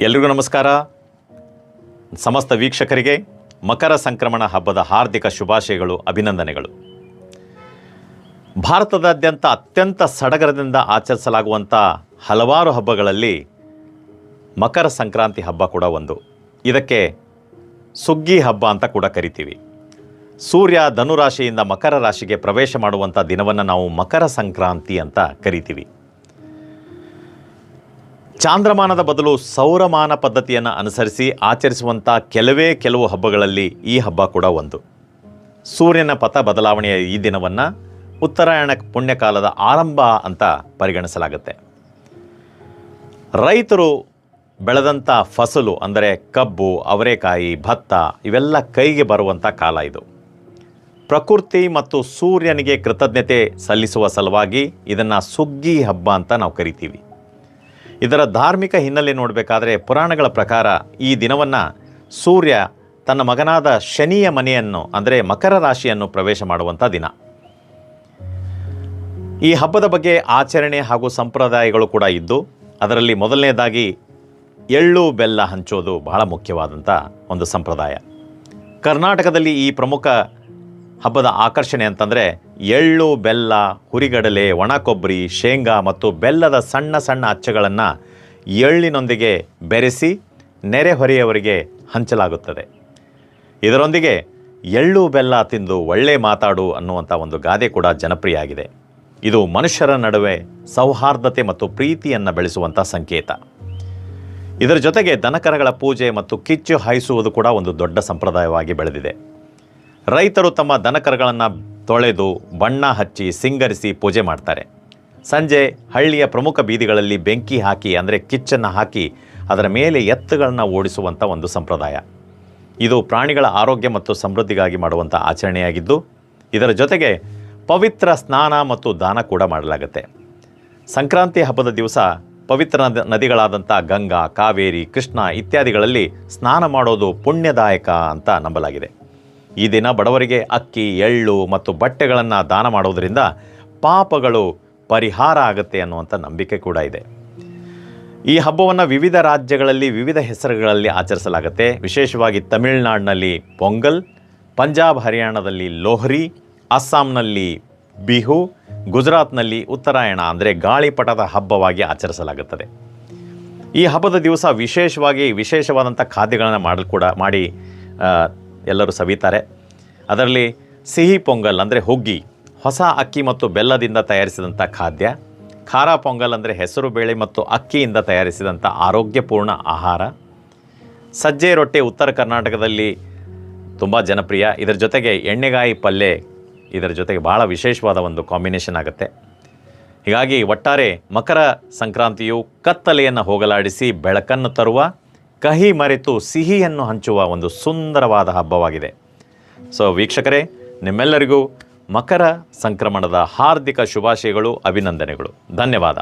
ಎಲ್ರಿಗೂ ನಮಸ್ಕಾರ. ಸಮಸ್ತ ವೀಕ್ಷಕರಿಗೆ ಮಕರ ಸಂಕ್ರಮಣ ಹಬ್ಬದ ಹಾರ್ದಿಕ ಶುಭಾಶಯಗಳು, ಅಭಿನಂದನೆಗಳು. ಭಾರತದಾದ್ಯಂತ ಅತ್ಯಂತ ಸಡಗರದಿಂದ ಆಚರಿಸಲಾಗುವಂಥ ಹಲವಾರು ಹಬ್ಬಗಳಲ್ಲಿ ಮಕರ ಸಂಕ್ರಾಂತಿ ಹಬ್ಬ ಕೂಡ ಒಂದು. ಇದಕ್ಕೆ ಸುಗ್ಗಿ ಹಬ್ಬ ಅಂತ ಕೂಡ ಕರಿತೀವಿ. ಸೂರ್ಯ ಧನುರಾಶಿಯಿಂದ ಮಕರ ರಾಶಿಗೆ ಪ್ರವೇಶ ಮಾಡುವಂಥ ದಿನವನ್ನು ನಾವು ಮಕರ ಸಂಕ್ರಾಂತಿ ಅಂತ ಕರಿತೀವಿ. ಚಾಂದ್ರಮಾನದ ಬದಲು ಸೌರಮಾನ ಪದ್ಧತಿಯನ್ನು ಅನುಸರಿಸಿ ಆಚರಿಸುವಂಥ ಕೆಲವೇ ಕೆಲವು ಹಬ್ಬಗಳಲ್ಲಿ ಈ ಹಬ್ಬ ಕೂಡ ಒಂದು. ಸೂರ್ಯನ ಪಥ ಬದಲಾವಣೆಯ ಈ ದಿನವನ್ನು ಉತ್ತರಾಯಣ ಪುಣ್ಯಕಾಲದ ಆರಂಭ ಅಂತ ಪರಿಗಣಿಸಲಾಗುತ್ತೆ. ರೈತರು ಬೆಳೆದಂಥ ಫಸಲು ಅಂದರೆ ಕಬ್ಬು, ಅವರೆಕಾಯಿ, ಭತ್ತ ಇವೆಲ್ಲ ಕೈಗೆ ಬರುವಂಥ ಕಾಲ ಇದು. ಪ್ರಕೃತಿ ಮತ್ತು ಸೂರ್ಯನಿಗೆ ಕೃತಜ್ಞತೆ ಸಲ್ಲಿಸುವ ಸಲುವಾಗಿ ಇದನ್ನು ಸುಗ್ಗಿ ಹಬ್ಬ ಅಂತ ನಾವು ಕರಿತೀವಿ. ಇದರ ಧಾರ್ಮಿಕ ಹಿನ್ನೆಲೆ ನೋಡಬೇಕಾದ್ರೆ ಪುರಾಣಗಳ ಪ್ರಕಾರ ಈ ದಿನವನ್ನು ಸೂರ್ಯ ತನ್ನ ಮಗನಾದ ಶನಿಯ ಮನೆಯನ್ನು, ಅಂದರೆ ಮಕರ ರಾಶಿಯನ್ನು ಪ್ರವೇಶ ಮಾಡುವಂಥ ದಿನ. ಈ ಹಬ್ಬದ ಬಗ್ಗೆ ಆಚರಣೆ ಹಾಗೂ ಸಂಪ್ರದಾಯಗಳು ಕೂಡ ಇದ್ದು, ಅದರಲ್ಲಿ ಮೊದಲನೇದಾಗಿ ಎಳ್ಳು ಬೆಲ್ಲ ಹಂಚೋದು ಬಹಳ ಮುಖ್ಯವಾದಂಥ ಒಂದು ಸಂಪ್ರದಾಯ. ಕರ್ನಾಟಕದಲ್ಲಿ ಈ ಪ್ರಮುಖ ಹಬ್ಬದ ಆಕರ್ಷಣೆ ಅಂತಂದರೆ ಎಳ್ಳು, ಬೆಲ್ಲ, ಹುರಿಗಡಲೆ ಒಣ ಕೊಬ್ಬರಿ ಶೇಂಗಾ ಮತ್ತು ಬೆಲ್ಲದ ಸಣ್ಣ ಸಣ್ಣ ಅಚ್ಚಗಳನ್ನು ಎಳ್ಳಿನೊಂದಿಗೆ ಬೆರೆಸಿ ನೆರೆಹೊರೆಯವರಿಗೆ ಹಂಚಲಾಗುತ್ತದೆ. ಇದರೊಂದಿಗೆ ಎಳ್ಳು, ಬೆಲ್ಲ ತಿಂದು ಒಳ್ಳೆ ಮಾತಾಡು ಅನ್ನುವಂಥ ಒಂದು ಗಾದೆ ಕೂಡ ಜನಪ್ರಿಯ ಆಗಿದೆ ಇದು ಮನುಷ್ಯರ ನಡುವೆ ಸೌಹಾರ್ದತೆ ಮತ್ತು ಪ್ರೀತಿಯನ್ನು ಬೆಳೆಸುವಂಥ ಸಂಕೇತ. ಇದರ ಜೊತೆಗೆ ದನಕರಗಳ ಪೂಜೆ ಮತ್ತು ಕಿಚ್ಚು ಹಾಯಿಸುವುದು ಕೂಡ ಒಂದು ದೊಡ್ಡ ಸಂಪ್ರದಾಯವಾಗಿ ಬೆಳೆದಿದೆ. ರೈತರು ತಮ್ಮ ದನಕರಗಳನ್ನು ತೊಳೆದು ಬಣ್ಣ ಹಚ್ಚಿ ಸಿಂಗರಿಸಿ ಪೂಜೆ ಮಾಡ್ತಾರೆ. ಸಂಜೆ ಹಳ್ಳಿಯ ಪ್ರಮುಖ ಬೀದಿಗಳಲ್ಲಿ ಬೆಂಕಿ ಹಾಕಿ ಅಂದರೆ ಕಿಚ್ಚನ್ನು ಹಾಕಿ ಅದರ ಮೇಲೆ ಎತ್ತುಗಳನ್ನು ಓಡಿಸುವಂಥ ಒಂದು ಸಂಪ್ರದಾಯ. ಇದು ಪ್ರಾಣಿಗಳ ಆರೋಗ್ಯ ಮತ್ತು ಸಮೃದ್ಧಿಗಾಗಿ ಮಾಡುವಂಥ ಆಚರಣೆಯಾಗಿದ್ದು, ಇದರ ಜೊತೆಗೆ ಪವಿತ್ರ ಸ್ನಾನ ಮತ್ತು ದಾನ ಕೂಡ ಮಾಡಲಾಗುತ್ತೆ. ಸಂಕ್ರಾಂತಿ ಹಬ್ಬದ ದಿವಸ ಪವಿತ್ರ ನದ ನದಿಗಳಾದಂಥ ಗಂಗಾ, ಕಾವೇರಿ, ಕೃಷ್ಣ ಇತ್ಯಾದಿಗಳಲ್ಲಿ ಸ್ನಾನ ಮಾಡೋದು ಪುಣ್ಯದಾಯಕ ಅಂತ ನಂಬಲಾಗಿದೆ. ಈ ದಿನ ಬಡವರಿಗೆ ಅಕ್ಕಿ, ಎಳ್ಳು ಮತ್ತು ಬಟ್ಟೆಗಳನ್ನು ದಾನ ಮಾಡೋದರಿಂದ ಪಾಪಗಳು ಪರಿಹಾರ ಆಗುತ್ತೆ ಅನ್ನುವಂಥ ನಂಬಿಕೆ ಕೂಡ ಇದೆ. ಈ ಹಬ್ಬವನ್ನು ವಿವಿಧ ರಾಜ್ಯಗಳಲ್ಲಿ, ವಿವಿಧ ಹೆಸರುಗಳಲ್ಲಿ ಆಚರಿಸಲಾಗುತ್ತೆ. ವಿಶೇಷವಾಗಿ ತಮಿಳುನಾಡಿನಲ್ಲಿ ಪೊಂಗಲ್, ಪಂಜಾಬ್, ಹರಿಯಾಣದಲ್ಲಿ ಲೋಹ್ರಿ, ಅಸ್ಸಾಂನಲ್ಲಿ ಬಿಹು, ಗುಜರಾತ್ನಲ್ಲಿ ಉತ್ತರಾಯಣ ಅಂದರೆ ಗಾಳಿಪಟದ ಹಬ್ಬವಾಗಿ ಆಚರಿಸಲಾಗುತ್ತದೆ. ಈ ಹಬ್ಬದ ದಿವಸ ವಿಶೇಷವಾಗಿ ವಿಶೇಷವಾದಂಥ ಖಾದ್ಯಗಳನ್ನು ಮಾಡಲು ಕೂಡ ಮಾಡಿ ಎಲ್ಲರೂ ಸವಿತಾರೆ. ಅದರಲ್ಲಿ ಸಿಹಿ ಪೊಂಗಲ್ ಅಂದರೆ ಹುಗ್ಗಿ, ಹೊಸ ಅಕ್ಕಿ ಮತ್ತು ಬೆಲ್ಲದಿಂದ ತಯಾರಿಸಿದಂಥ ಖಾದ್ಯ, ಖಾರ ಪೊಂಗಲ್ ಅಂದರೆ ಹೆಸರು ಬೇಳೆ ಮತ್ತು ಅಕ್ಕಿಯಿಂದ ತಯಾರಿಸಿದಂಥ ಆರೋಗ್ಯಪೂರ್ಣ ಆಹಾರ. ಸಜ್ಜೆ ರೊಟ್ಟಿ ಉತ್ತರ ಕರ್ನಾಟಕದಲ್ಲಿ ತುಂಬ ಜನಪ್ರಿಯ. ಇದರ ಜೊತೆಗೆ ಎಣ್ಣೆಗಾಯಿ ಪಲ್ಯ ಇದರ ಜೊತೆಗೆ ಭಾಳ ವಿಶೇಷವಾದ ಒಂದು ಕಾಂಬಿನೇಷನ್ ಆಗುತ್ತೆ. ಹೀಗಾಗಿ ಒಟ್ಟಾರೆ ಮಕರ ಸಂಕ್ರಾಂತಿಯು ಕತ್ತಲೆಯನ್ನು ಹೋಗಲಾಡಿಸಿ ಬೆಳಕನ್ನು ತರುವ ಕಹಿ ಮರೆತು ಸಿಹಿಯನ್ನು ಹಂಚುವ ಒಂದು ಸುಂದರವಾದ ಹಬ್ಬವಾಗಿದೆ. ಸೊ ವೀಕ್ಷಕರೇ, ನಿಮ್ಮೆಲ್ಲರಿಗೂ ಮಕರ ಸಂಕ್ರಮಣದ ಹಾರ್ದಿಕ ಶುಭಾಶಯಗಳು, ಅಭಿನಂದನೆಗಳು. ಧನ್ಯವಾದ.